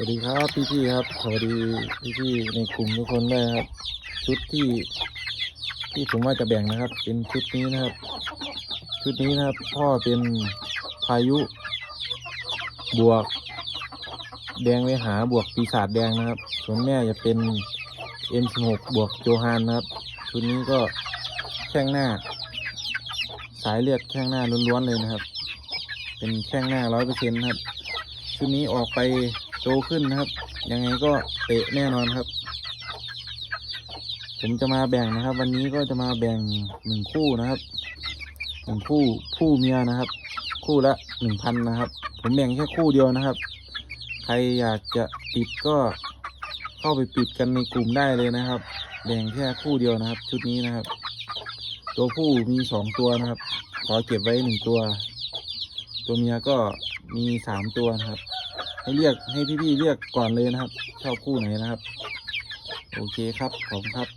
สวัสดีครับพี่พี่ๆครับสวัสดีพี่พี่ๆในกลุ่มทุกคนด้วยครับ ชุดที่ที่ผมว่าจะแบ่งนะครับ เป็นชุดนี้นะครับ ชุดนี้นะครับ พ่อเป็นพายุ บวก แดงเวหาบวกปีศาจแดงนะครับ ส่วนแม่จะเป็น M16 บวกโจฮานนะครับ ชุดนี้ก็แข้งหน้า สายเลือดแข้งหน้าล้วนๆเลยนะครับ เป็นแข้งหน้าร้อยเปอร์เซ็นต์ครับชุดนี้ออกไป ตขึ้นนะครับ ยังไงก็เตะแน่นอนครับ ผมจะมาแบ่งนะครับ วันนี้ก็จะมาแบ่งหนึ่งคู่นะครับหนึ่งคู่ผู้เมียนะครับ คู่ละหนึ่งพันนะครับ ผมแบ่งแค่คู่เดียวนะครับ ใครอยากจะปิดก็เข้าไปปิดกันในกลุ่มได้เลยนะครับ แบ่งแค่คู่เดียวนะครับ ชุดนี้นะครับ ตัวผู้มีสองตัวนะครับ ขอเก็บไว้หนึ่งตัว ตัวเมียก็มีสามตัวนะครับ ให้เรียกให้พี่ๆเรียกก่อนเลยนะครับ ชอบคู่ไหนนะครับ โอเคครับ ขอบคุณครับ